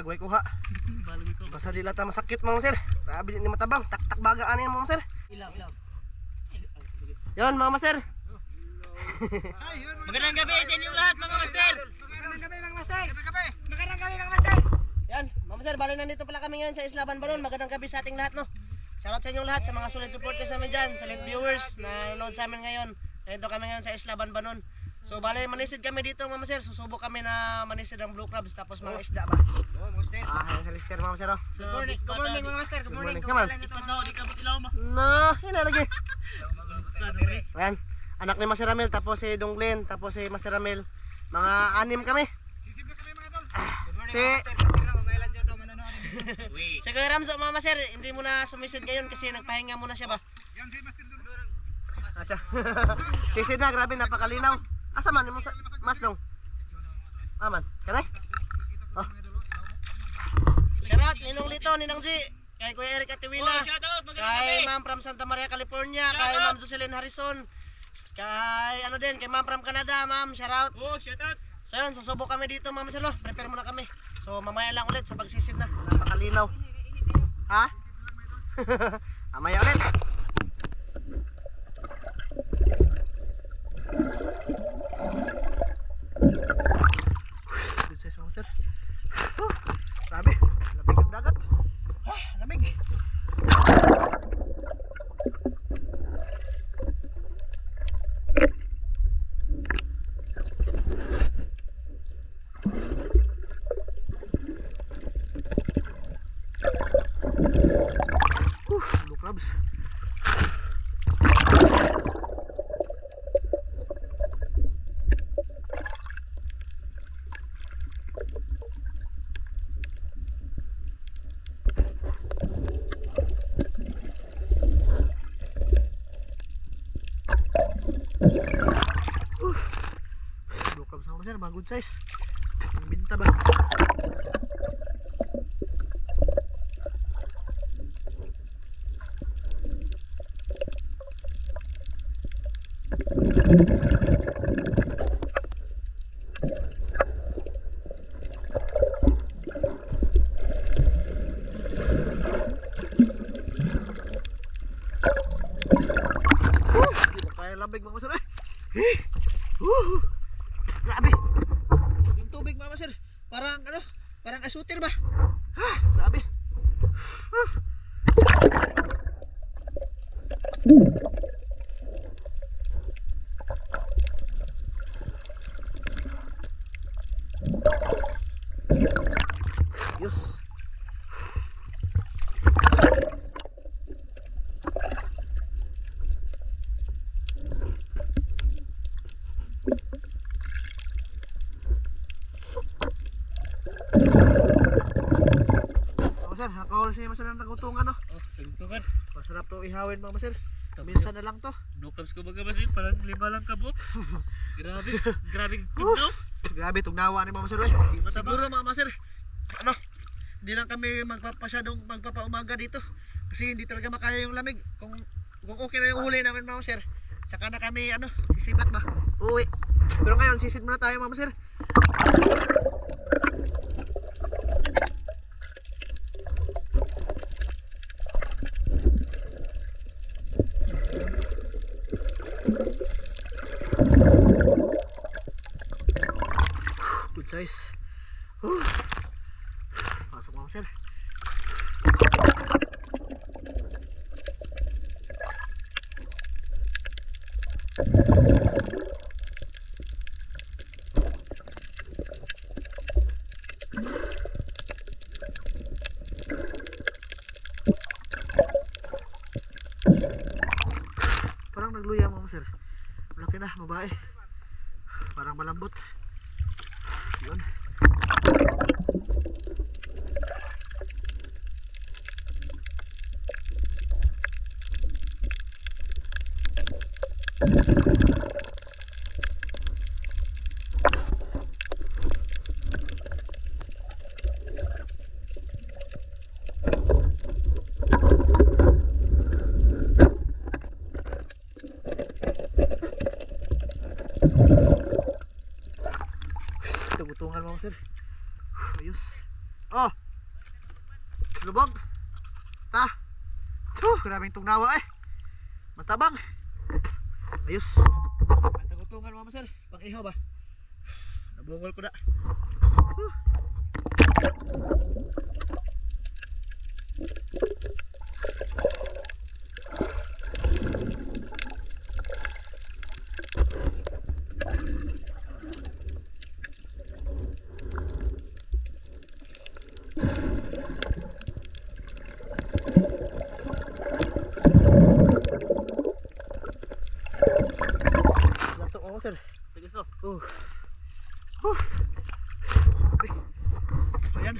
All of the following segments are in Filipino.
Balag way kuha. Balumi ko. Basta di lata masakit mga sir. Grabe ni matabang. Tak-tak baga ani mga sir. Ilaw, ilaw. Yon mga sir. Magandang gabi sa inyong lahat mga master. Yan, mga sir, bali nandito pala kami ngayon sa Isla Banbanon. Magandang gabi sa ating lahat, no? Shoutout sa inyong lahat, sa mga solid supporters namin dyan, solid viewers na nanonood sa amin ngayon. Nandito kami ngayon sa Isla Banbanon. So, bali, manisid kami dito, mga sir. Susubok kami na manisid ng blue crabs, tapos mga isda ba? Oh, master. Ah, yan sa lister, mga sir, oh. So, Good morning, good morning mga master. Good morning. Come on. Di ka mo tilaw ma. Na, yun na lagi. Ayan, anak ni Master Ramel, tapos si Donglin, tapos si Master Ramel. Mga anim kami. Good morning Si- mga ito manonood. Uy. Si Kuya Ramzo, mga sir, hindi mo na sumisid ngayon kasi nagpahinga muna siya ba? Yan si Master Dudong. Acha. Sisid na, grabe, napakalinaw. Asa man, mo mas dong. Aman, kanay? Oh. Shoutout, Ninong Lito, Ninang G, kay Kuya Eric Atiwila, Oh, shout out, magandang kay. Ma'am from Santa Maria, California, kay. Ma'am Jocelyn Harrison, kay ano din, kay Ma'am from Canada, Ma'am, shoutout. Oh, shout out. So yun, susubok kami dito, Ma'am Salo, prepare muna kami. So mamaya lang ulit sa pagsisid na. Napakalinaw. Ha? mamaya ulit. Good size mga sir. Oh, grabe. Lamig ang dagat. Ah, lamig. Uh, blue crabs. Uh, blue crabs mga good size. Ang binta ba? Hindi na kaya lambig mga sir eh. Eh. Uh, grabe. Yung tubig mga sir. Parang ano? Parang asutir ba? Ah, grabe. Ah. Yus. Mga sir, nakahuli siya masarap ng tagutungan no? Oh, tugtungan. Masarap to ihawin mga sir. Minsan na lang to. No clubs ko baga masin, parang lima lang kabot. Grabe, grabing tugnaw. Grabe, tugnawa ni mga sir eh. Siguro mga sir, ano, hindi lang kami magpapasyadong magpapaumaga dito. Kasi hindi talaga makaya yung lamig. Kung, kung okay na yung huli namin mga sir, saka na kami, ano, sisibat ba? Uwi. Pero ngayon, sisid muna tayo mga sir. Nagluya mga sir. Malaki na, babae. Parang malambot. Yun. Lubog. Ta. Huh, grabing tugnawa eh. Matabang. Ayos. Matagutungan mama sir. Pang ihaw ba? Nabungol ko na. Huh. Huh. Ayan.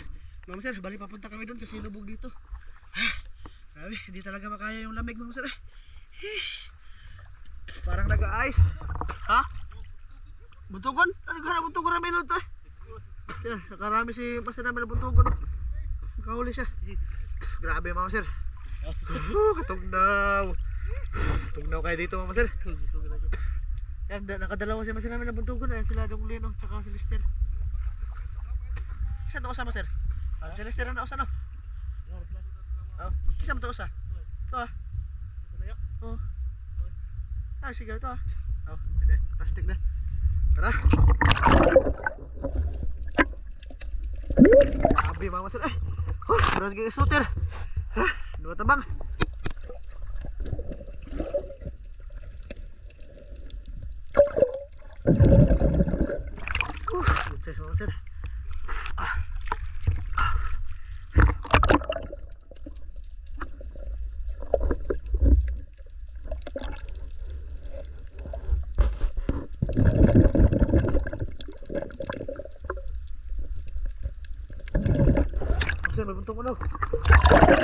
Ma'am sir, bali papunta kami doon kasi lubog dito. Ah, grabe, hindi talaga makaya yung lamig ma'am sir. eh. Parang nag-ice. Ha? Buntugon? Ano ka buntugon na milot eh? Yan, nakarami si Pastor namin na buntugon. oh. Nakahuli siya. Grabe ma'am sir. Uh, katugnaw. Tugnaw kayo dito ma'am sir. Yan, da- nakadalawa si Masir namin na buntugon. Ayan sila Dong Lino, tsaka si Lister. Isa to usama, sir? Ah, si Lister na usa, no? Oh, isa mo to usa? Ito ah. Oh. Ah, sige, ito ah. Oh, pwede. Plastic na. Tara. Grabe, mga masir. Eh, oh, meron kayo shooter. Ha, dua tabang. Uh, good size mga sir. Ah. Ah. Sir, may buntong ko na.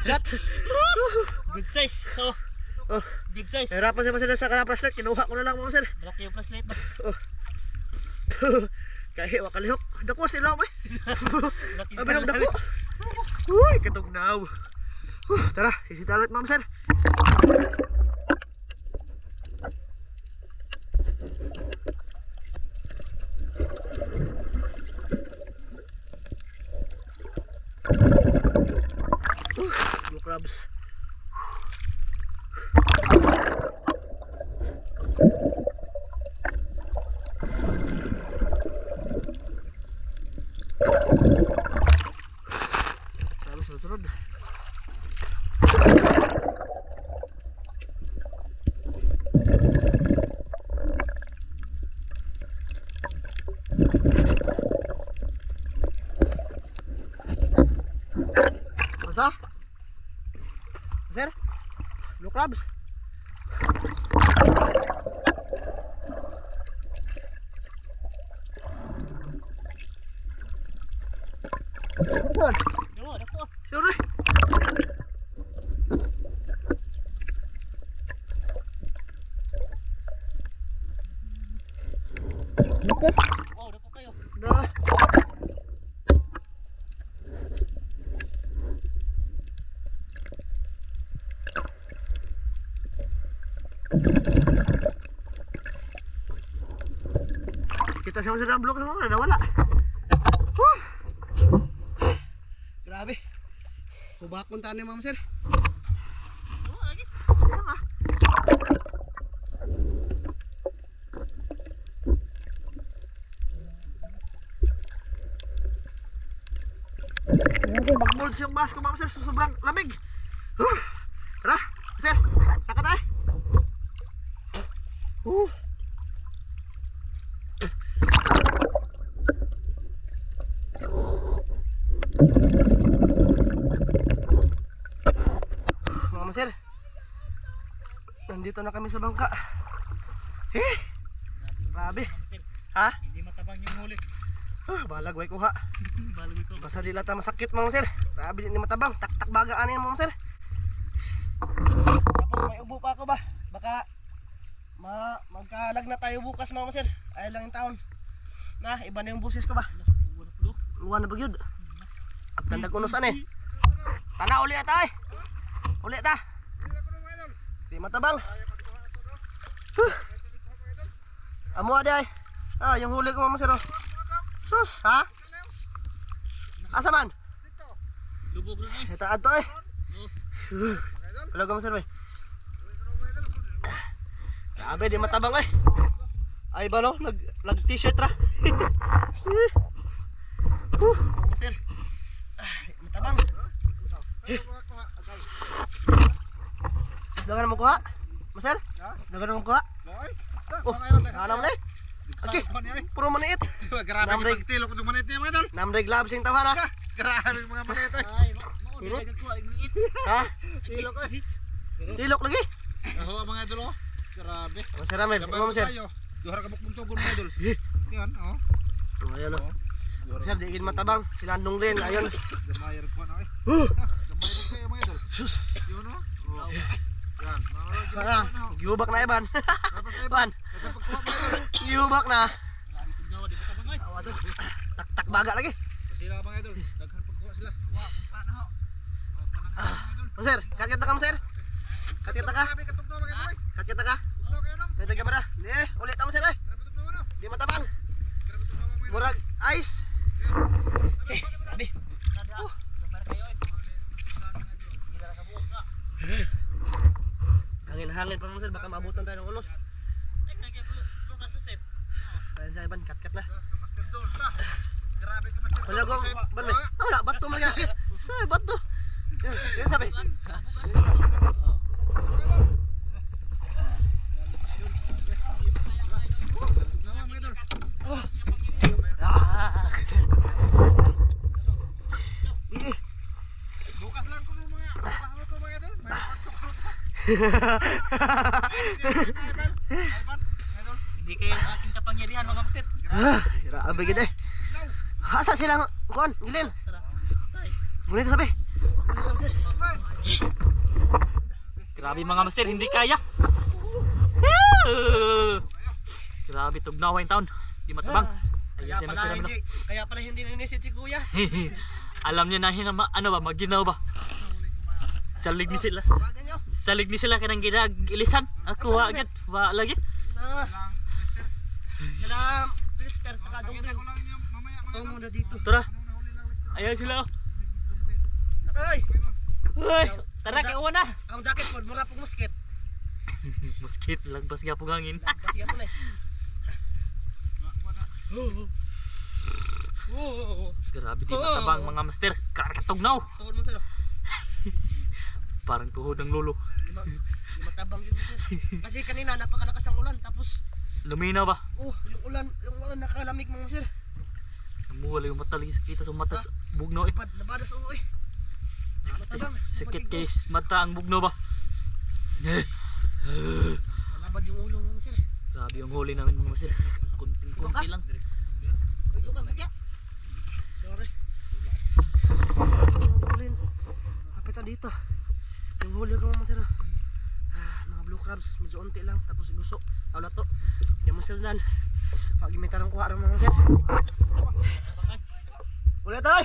Shot! Good size. Oh. Oh. Big size. Nahirapan siya masila sa kanang flashlight. Kinuha ko na lang mga sir. Malaki yung flashlight ba? Kahit wakalihok. Dako sila mo eh. Malaki Sabi ng dako. Uy, katugnaw. Huh, tara, sisita ulit ma'am sir. Uh, blue crabs. Sir? Blue crabs? Saan? Yo, dako. Sure. Oh, dako kayo. Na. Kita sama sa blok sama na nawala. Huh. Grabe. Kubakon tani ma'am sir. Oh, lagi. Kaya nga. Grabe, mag-molds yung mask ko, ma'am sir, sobrang lamig. Huh. Tara, sir, saka tayo. Uh. Mama sir, nandito na kami sa bangka. Eh, grabe. Ha? Hindi matabang yung huli. Ah, balag, way kuha. Balawi ko. Basta di lata masakit mga sir. Grabe ni matabang. Tak-tak baga ani mga sir. Tapos may ubo pa ako ba? Baka ma magkalag na tayo bukas mga sir. Ay lang yung taon. Na, iba na yung busis ko ba? Tuwa na bagyod. Aptan dag unos ani. Tana uli ata ay. Uli ta. Di matabang. Amo adi ay. Ah, yung huli ko mama sir. oh. Sus, ha? Asa man? Lubog rin eh. Ito adto eh. Wala ko sir bay. Grabe di matabang eh. Ay ba no? Nag nag t-shirt ra. Huh. Sir. Matabang. Dagan mo kuha? Maser? Dagan mo kuha? Oh, mo na? Okay, puro maniit. Grabe yung pagtilok ng niya mga tol. Namday gloves yung tawa na. Grabe yung mga manit eh. Ay, ma- mao di dagan ko ay maliit. Ha? Tilok eh. Silok lagi. Aho mga idol oh. Grabe. Maser Amel, Gamay ano mo sir? ka bukbuntugon mga idol. Yan oh. Oh, ayan oh. Sir, di kin matabang. Sila andong din, ayun. Gamayar ko na eh. Huh. Gamay ko kayo mga idol. Sus. Yun oh. Yan. Mga idol. Para, gihubak na iban. Dapat kayo ba? Ban, Dapat pagkuha mga idol. gihubak na. Grabe tugnaw di matabang ay. Awa to. Tak-tak baga lagi. Sila mga idol. Daghan pagkuha sila. Wa, punta na ho. Wa, panang mga idol. Oh, sir, katkita ka mo sir. Katkita ka. Grabe katugnaw mga idol. eh. Katkita ka. Tugnaw kayo nung. May taga ba na? Eh, ulit ako sir eh. Grabe tugnaw ano. Di matabang. Grabe tugnaw mga idol. Murag ice. Eh, grabe. Oh. Hangin-hangin pa mo sir, baka maabutan tayo ng unos. Kaya sa iban, kat-kat na. Grabe ka Master Wala ko, ban may. Ah, wala, bato man yan. Sa, bato. Sabi. Bukas lang ko mga bukas mga. May. Ivan, Ivan. Hindi kayo aking kapangyarihan mga master. Ah, grabe gid eh. Asa sila kuan, gilin. Ngunit sabi. Grabe mga master, hindi kaya. Grabe tugnaw yung taon. Di matabang. Kaya Ayun si pala hindi, kaya pala hindi nanisid si kuya. Alam niya na hinama, ano ba, maginaw ba? Salig ni sila. Salig ni sila kanang ginag ilisan. Ako agad, wa lagi. Na. Sila, Mister, saka Pakita dungding. ko lang yung mamaya mga Ito muna dito. Tara. Ayan sila. oh. Ay, Uy, tara kay una. ang jacket mo, mura pong musket. Muskit, lagbas nga pong hangin. Yan mo na eh. Grabe di matabang mga master. Kakatugnaw. Tuhod mo sir. Parang tuhod ng lolo. Di ma- di matabang yun sir. Kasi kanina napakalakas ang ulan tapos Luminaw ba? oh, yung ulan, yung ulan nakalamig mga sir. Namuwala yung mata lagi sakita sa mata sa bugnaw eh. Lapad, labadas oo eh. Matabang. Sakit kay mata ang bugnaw ba? Malabad yung ulo mga sir. Grabe yung huli namin mga master. Kunting-kunti lang. Ito ka kaya. Sorry. Ulin. Kapit na dito. Yung huli ko mga sir. Ah, mga blue crabs, medyo unti lang tapos gusto. Tawla to. Diyan mo sila nan. Pag imitar ang kuha mga sir. Ulit tayo.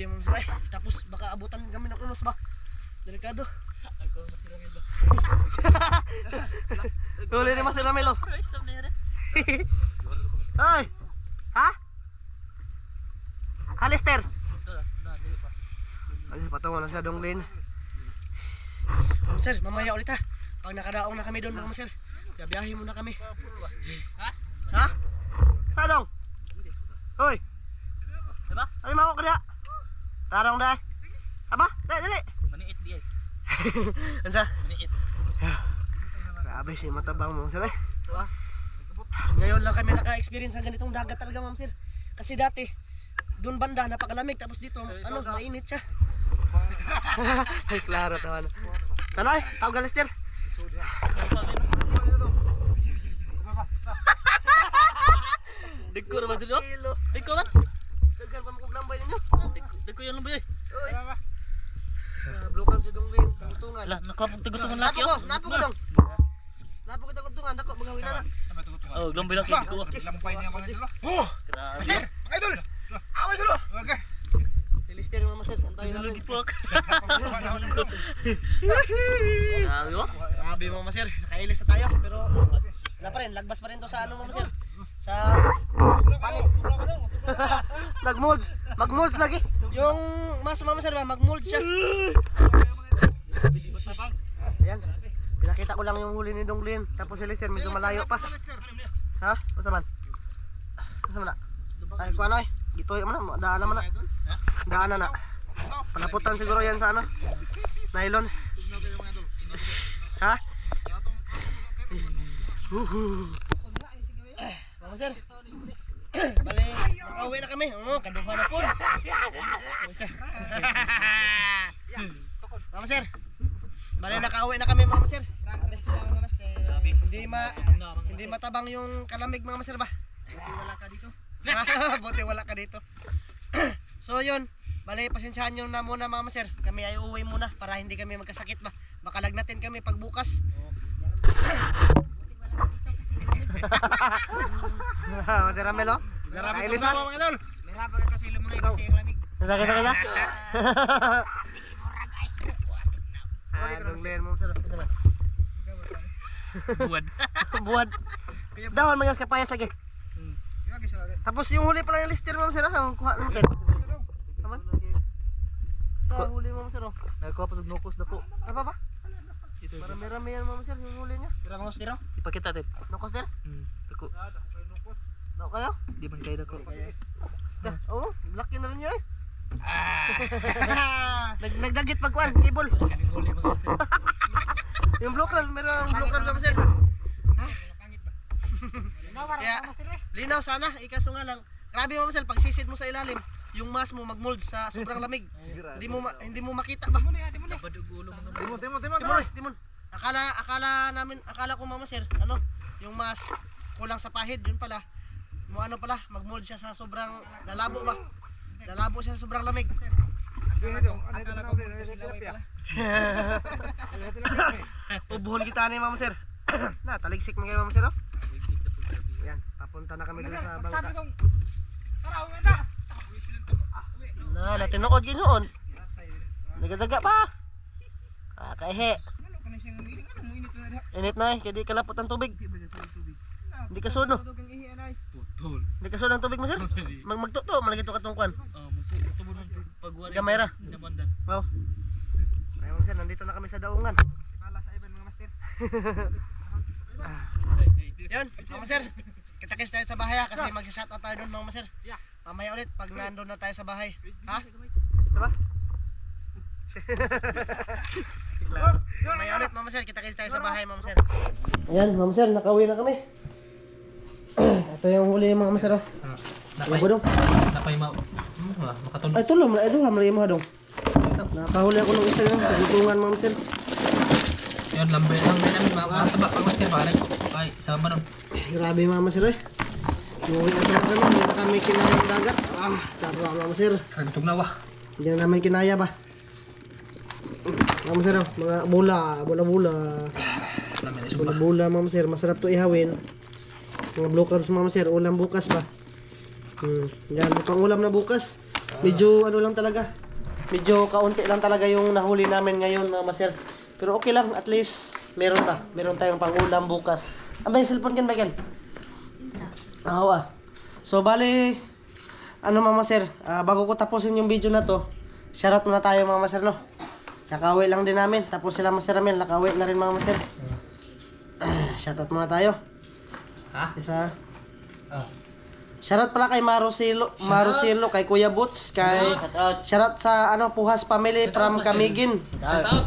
Mga sir eh. Tapos baka abutan kami ng unos ba? Delikado. Huli ni Mas Melo. Ay! Ha? Alister! Patungo na siya Donglin. Sir, mamaya ulit ha. Pag nakadaong na kami doon mga sir, biyahe muna kami. Ha? Ha? Saan dong? Hoy! Diba? Ano mako ka diha? Tarong da. Aba, dali, dali. Maniit di ay. Ansa? Maniit. Grabe si matabang mo sir eh. Diba? Ngayon lang kami naka-experience ng ganitong dagat talaga ma'am sir. Kasi dati, doon banda napakalamig tapos dito ano, mainit siya. Ay, klaro tawa na. Tanay, tawag ka Lester. Na ba dito? Na? Dagan pa mo kong lambay ninyo. Dagko yung lumbi. Uy. Ah, si Donglin, tangtungan. Ala, nakapag tagutungan Napo laki ko, oh. napo ko dong. Napo ko tangtungan, dako magawin na na. Oh, lambi lang kay ko. Lampay niya mga idol. Oh! Grabe. Mga idol! Away sila! Okay. Si Lister mga master, antayin namin. Lagi po. Grabe Grabe oh. Grabe mga master, nakailis na tayo. Pero wala pa rin, lagbas pa rin to sa ano mga master. Sa pangit. Nagmolds. Magmolds lagi. Yung mas mga master ba, magmolds siya. Na. Ayan. Pinakita ko lang yung huli ni Donglin. Tapos si Lister medyo malayo pa. Ha? Ano sa man? Ano sa man na? Ay, kuha na eh. Dito yung mana, daan naman na. Daan na na. Palaputan siguro yan sa ano? Nylon. Ha? Huhu. Mga sir. Bali, makauwi na kami. Oo, kaduha na po. Mama sir. Bali, nakauwi na kami mga sir. Hindi ma hindi matabang yung kalamig mga master ba? Buti wala ka dito. Buti wala ka dito. so yun, bali pasensyahan nyo na muna mga master. Kami ay uuwi muna para hindi kami magkasakit ba. Baka lagnatin kami pagbukas. Master Ramel oh. Nakailis na. mga idol. Merhaba ka kasi lumangay kasi ang lamig. Sakit sakit na. Ah, donglen mo sir. Buwan. Buwan. Dahon man yung kapayas lagi. Tapos yung huli pala yung lister mo sir, ang kuha. Aman. Sa huli mo sir oh. Nagkuha pa sa nukos na ko. Apa ba? Ito. Marami-rami yan mo sir yung huli niya. Tira mga stiro. Ipakita tin. Nokos der. Hmm. Tako. No kayo? Di man kayo dako. Da, oh, laki na rin niya eh. Nag nagdagit pagkuan, cable. Kaming huli mga sir. Yung blue crab, meron ang blue crab sa sir. Pangit ba? Kaya, linaw sana, ikaso nga lang. Grabe mo sir, pag sisid mo sa ilalim, yung mas mo magmold sa sobrang lamig. Hindi mo ma- hindi mo makita ba? Timon, timon, timon. Timon, Timon. Akala akala namin, akala ko mama sir, ano, yung mas kulang sa pahid, yun pala. Mo ano pala, magmold siya sa sobrang lalabo ba? Lalabo siya sa sobrang lamig. Akala ko muna sila way pala. Ubuhon kita ni mama sir. na, taligsik mo kayo mama sir, oh. Yan, papunta na kami dun sa bangka. kong Tara, uwi na. Uwi sila to. Uwi. Na, natinood ginoon. Nagazaga pa. Ah, kaihe. Mo init na eh, kaya kalapot ang tubig. Hindi ka suno. Hindi ka suno ang tubig mo sir. Mag magtuto, malagit to katong kwan. Ah, mo. Gamay ra. Wow. Ay, ma'am sir, nandito na kami sa daungan. Pala sa iban mga master. Yan, mama sir. Kita-kits tayo sa bahay ha, kasi magsa-shoutout tayo doon mama sir. Mamaya ulit pag nandun na tayo sa bahay. Ha? Diba? Mamaya ulit mama sir, kita-kits tayo sa bahay mama sir. Ayan, mama sir, nakauwi na kami. Ito yung huli mga mama sir. Napay. Ba dong? Napay ma. Hmm, makatulog. Ay, tulong, ay doon, hamlay mo dong. Nakahuli ako ng isa yun, kagutungan mama sir. Lambe lang din namin mga taba pang master pare. Ay, sama nun. Grabe mama sir eh. Umuwi na sa kami, hindi na kami kinaya ng dagat. Ah, tara mama sir. Kagutog na wah. Hindi na namin kinaya ba? Mama sir, oh, mga bula, bula-bula. Bula-bula mama sir, masarap to ihawin. Mga blue crabs mama sir, ulam bukas ba? Hmm, yan, pang ulam na bukas. Medyo ano lang talaga. Medyo kaunti lang talaga yung nahuli namin ngayon mama sir. Pero okay lang, at least meron na. Meron tayong pang ulam bukas. Ang ba yung cellphone yan, Michael? Oo ah. So bali, ano mama sir, ah, bago ko tapusin yung video na to, shoutout muna tayo mama sir no. Kakaway lang din namin, tapos sila Master Ramel, nakaway na rin mama sir. shoutout muna tayo. Ha? Isa. Ah. Shoutout pala kay Marusilo, Marusilo, kay Kuya Boots, kay Shoutout sa ano Puhas Family from Camigin. Shout out.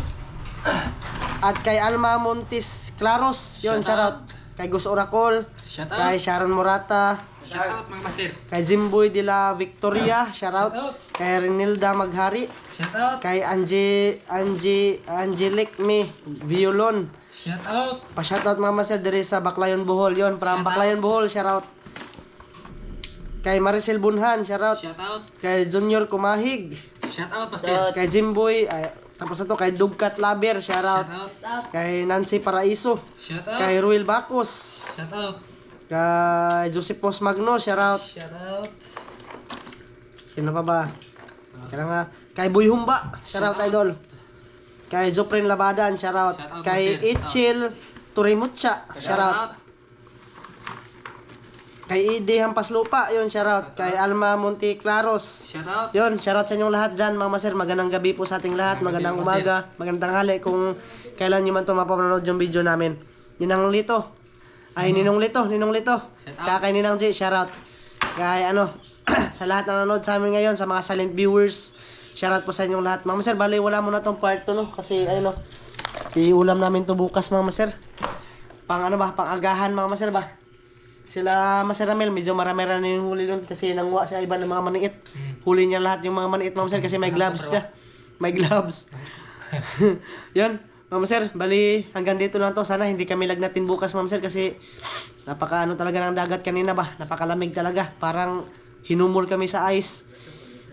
At kay Alma Montis Claros, yon shoutout. Kay Gus Oracol, Shout kay Sharon Morata, Shout out mga master. kay Jimboy de la Victoria, shoutout. Shoutout. Kay Renilda Maghari, Shout out. kay Angie Angie Angelic Me Violon. Shout out. Pa-shoutout mama sir diri sa Baclayon Bohol yon, from Shoutout. Baclayon Bohol, shoutout. Kay Maricel Bunhan, shoutout. Shout out. Kay Junior Kumahig, Shout out master. kay Jimboy, ay, tapos ito kay Dugkat Laber. Shout out. Kay Nancy Paraiso, Shout out. kay Ruel Bacos, Shout out. Kay Josephos Magno, shout out. Shout out. Sino pa ba? Kaya nga, kay Boy Humba, shout out idol. Kay Joprin Labadan, shout out. Shout out, Kay. Ichil Turimutsa, shout out. Kay Idi Hampas Lupa, yun, shout out. Kay Alma Monte Claros, Shout out. Yun, shoutout sa inyong lahat dyan, mga maser. Magandang gabi po sa ating lahat. Magandang umaga, magandang tanghali kung kailan nyo man ito mapapanood yung video namin. Ninang Lito. Ay, Ninong Lito, Ninong Lito. Tsaka kay Ninang G, shoutout. Kay ano, sa lahat na nanonood sa amin ngayon, sa mga silent viewers, shoutout po sa inyong lahat. Mga maser, bali wala muna tong part 2, no? Kasi, ayun, no, iulam namin to bukas, mga maser. Pang ano ba, pang agahan, mga maser ba? Sila Maser Ramel, medyo marami-rami na yung huli doon kasi nanguha siya iba ng mga maniit. Huli niya lahat yung mga maniit, Ma'am Sir, kasi may gloves siya. May gloves. Yun, Ma'am Sir, bali hanggang dito lang to. Sana hindi kami lagnatin bukas, Ma'am Sir, kasi napaka ano talaga ng dagat kanina ba? Napakalamig talaga. Parang hinumol kami sa ice.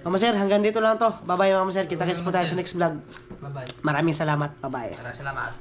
Ma'am Sir, hanggang dito lang to. Bye-bye, Ma'am Sir. Kita-kits po tayo sa next vlog. Bye-bye. Maraming salamat. Bye-bye. Maraming salamat.